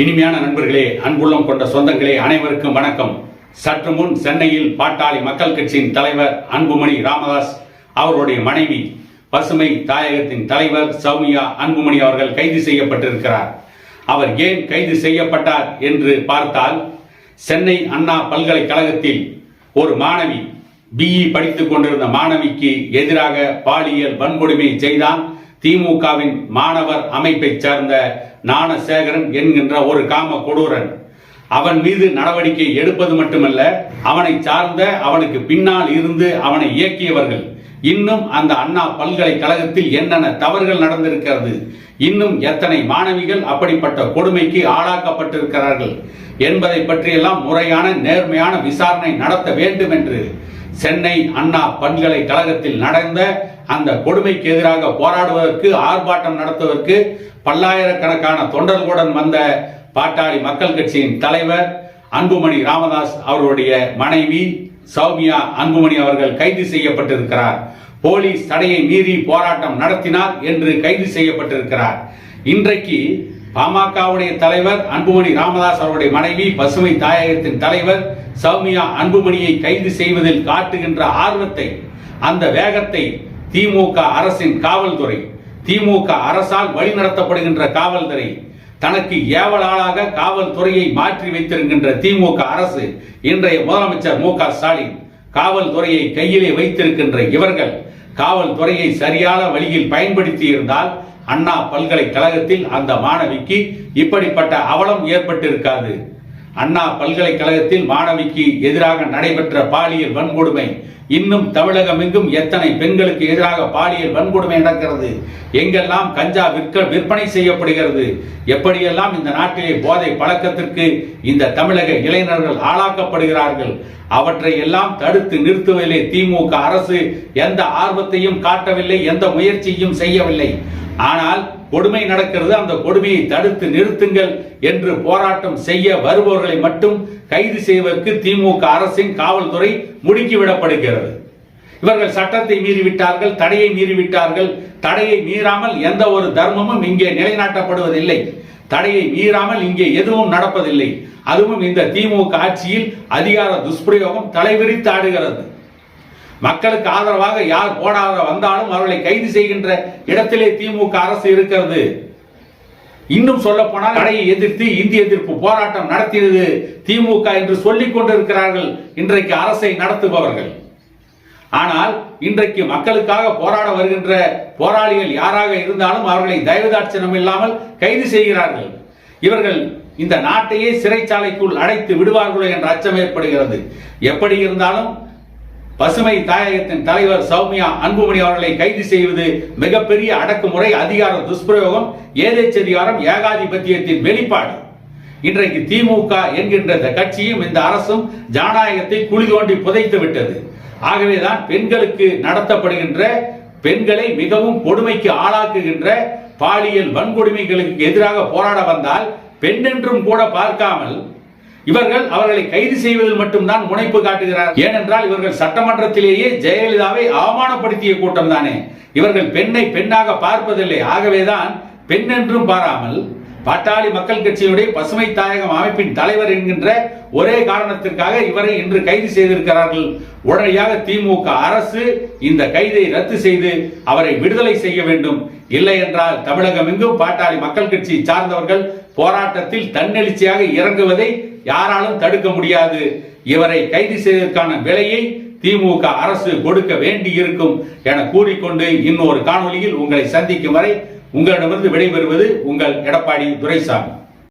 இனிமையான நண்பர்களே அன்புள்ளம் கொண்ட சொந்தங்களே அனைவருக்கும் வணக்கம். சற்று முன் சென்னையில் பாட்டாளி மக்கள் கட்சியின் தலைவர் அன்புமணி ராமதாஸ் அவருடைய மனைவி பசுமை தாயகத்தின் தலைவர் சௌமியா அன்புமணி அவர்கள் கைது செய்யப்பட்டிருக்கிறார். அவர் ஏன் கைது செய்யப்பட்டார் என்று பார்த்தால் சென்னை அண்ணா பல்கலைக்கழகத்தில் ஒரு மாணவி பிஇ படித்துக் கொண்டிருந்த மாணவிக்கு எதிராக பாலியல் வன்கொடுமை செய்தான். திமுகவின் மாணவர் அமைப்பை சார்ந்த ஞானசேகரன் என்கின்ற ஒரு காம கொடூரன். அவன் மீது நடவடிக்கை எடுப்பது மட்டுமல்ல அவனை சார்ந்த அவனுக்கு பின்னால் இருந்து அவனை இயக்கியவர்கள். இன்னும் அந்த அண்ணா பல்கலைக்கழகத்தில் என்னென்ன தவறுகள் நடந்திருக்கிறது? இன்னும் எத்தனை மாணவிகள் அப்படிப்பட்ட கொடுமைக்கு ஆளாக்கப்பட்டிருக்கிறார்கள்? என்பதை பற்றியெல்லாம் முறையான நேர்மையான விசாரணை நடத்த வேண்டும் என்று சென்னை அண்ணா பல்கலைக்கழகத்தில் நடந்த அந்த கொடுமைக்கு எதிராக போராடுவதற்கு ஆர்ப்பாட்டம் நடத்துவதற்கு பல்லாயிரக்கணக்கான தொண்டர்களுடன் வந்த பாட்டாளி மக்கள் கட்சியின் தலைவர் அன்புமணி ராமதாஸ் அவருடைய மனைவி சௌமியா அன்புமணி அவர்கள் கைது செய்யப்பட்டிருக்கிறார். போலீஸ் தடையை மீறி போராட்டம் நடத்தினார் என்று கைது செய்யப்பட்டிருக்கிறார். இன்றைக்கு பாமகவுடைய தலைவர் அன்புமணி ராமதாஸ் அவருடைய மனைவி பசுமை தாயகத்தின் தலைவர் சௌமியா அன்புமணியை கைது செய்வதில் காட்டுகின்ற ஆர்வத்தை அந்த வேகத்தை திமுக அரசின் காவல்துறை திமுக அரசால் வழிநடத்தப்படுகின்ற காவல்துறை தனக்கு ஏவலாளாக காவல்துறையை மாற்றி வைத்திருக்கின்ற திமுக அரசு இன்றைய முதலமைச்சர் மு க ஸ்டாலின் காவல்துறையை கையிலே வைத்திருக்கின்ற இவர்கள் காவல்துறையை சரியான வழியில் பயன்படுத்தி இருந்தால் அண்ணா பல்கலைக்கழகத்தில் அந்த மாணவிக்கு இப்படிப்பட்ட அவலம் ஏற்பட்டிருக்காது. அண்ணா பல்கலைக்கழகத்தில் மாணவிக்கு எதிராக நடைபெற்ற பாலியல் வன்கொடுமை இன்னும் தமிழகம் எங்கும் எத்தனை பெண்களுக்கு எதிராக பாலியல் வன்கொடுமை நடக்கிறது? எங்கெல்லாம் கஞ்சா விற்க விற்பனை செய்யப்படுகிறது? எப்படியெல்லாம் இந்த நாட்டிலே போதை பழக்கத்திற்கு இந்த தமிழக இளைஞர்கள் ஆளாக்கப்படுகிறார்கள்? அவற்றை எல்லாம் தடுத்து நிறுத்துவதிலே திமுக அரசு எந்த ஆர்வத்தையும் காட்டவில்லை எந்த முயற்சியும் செய்யவில்லை. ஆனால் கொடுமை நடக்கிறது அந்த கொடுமையை தடுத்து நிறுத்துங்கள் என்று போராட்டம் செய்ய வருபவர்களை மட்டும் கைது செய்வதற்கு திமுக அரசின் காவல்துறை முடுக்கிவிடப்படுகிறது. இவர்கள் சட்டத்தை மீறிவிட்டார்கள் தடையை மீறிவிட்டார்கள். தடையை மீறாமல் எந்த ஒரு தர்மமும் இங்கே நிலைநாட்டப்படுவதில்லை. தடையை மீறாமல் இங்கே எதுவும் நடப்பதில்லை. அதுவும் இந்த திமுக ஆட்சியில் அதிகார துஷ்பிரயோகம் தலைவிரித்து ஆடுகிறது. மக்களுக்கு ஆதரவாக யார் போடாத வந்தாலும் அவர்களை கைது செய்கின்ற இடத்திலே திமுக அரசு இருக்கிறது. இன்னும் சொல்ல போனால் தடையை எதிர்த்து இந்திய எதிர்ப்பு போராட்டம் நடத்தியது திமுக என்று சொல்லிக் கொண்டிருக்கிறார்கள் இன்றைக்கு அரசை நடத்துபவர்கள். ஆனால் இன்றைக்கு மக்களுக்காக போராட வருகின்ற போராளிகள் யாராக இருந்தாலும் அவர்களை தயவுதாட்சணம் இல்லாமல் கைது செய்கிறார்கள். இவர்கள் இந்த நாட்டையே சிறைச்சாலைக்குள் அடைத்து விடுவார்களோ என்ற அச்சம் ஏற்படுகிறது. எப்படி இருந்தாலும் பசுமை தாயகத்தின் தலைவர் சௌமியா அன்புமணி அவர்களை கைது செய்வது மிகப்பெரிய அடக்குமுறை அதிகார துஷ்பிரயோகம் ஏதேச்சதிகாரம் ஏகாதிபத்தியத்தின் வெளிப்பாடு. இன்றைக்கு திமுக என்கின்ற இந்த கட்சியும் இந்த அரசும் ஜனநாயகத்தை குழி தோண்டி புதைத்து விட்டது. ஆகவேதான் பெண்களுக்கு நடத்தப்படுகின்ற பெண்களை மிகவும் கொடுமைக்கு ஆளாக்குகின்ற பாலியல் வன்கொடுமைகளுக்கு எதிராக போராட வந்தால் பெண் என்றும் கூட பார்க்காமல் இவர்கள் அவர்களை கைது செய்வதில் மட்டும்தான் முனைப்பு காட்டுகிறார். ஏனென்றால் இவர்கள் சட்டமன்றத்திலேயே ஜெயலலிதாவை அவமானப்படுத்திய கூட்டம் தானே இவர்கள் பெண்ணை பெண்ணாக பார்ப்பதில்லை. ஆகவேதான் பெண் என்றும் பாராமல் பாட்டாளி மக்கள் கட்சியினுடைய பசுமை தாயகம் அமைப்பின் தலைவர் என்கின்ற ஒரே காரணத்திற்காக இவரை இன்று கைது செய்திருக்கிறார்கள். உடனடியாக திமுக அரசு இந்த கைதை ரத்து செய்து அவரை விடுதலை செய்ய வேண்டும். இல்லை என்றால் தமிழகம் எங்கும் பாட்டாளி மக்கள் கட்சி சார்ந்தவர்கள் போராட்டத்தில் தன்னெழுச்சியாக இறங்குவதை யாராலும் தடுக்க முடியாது. இவரை கைது செய்வதற்கான விலையை திமுக அரசு கொடுக்க வேண்டி இருக்கும் என கூறிக்கொண்டு இன்னொரு காணொலியில் உங்களை சந்திக்கும் வரை உங்களிடமிருந்து விடைபெறுவது உங்கள் எடப்பாடி துரைசாமி.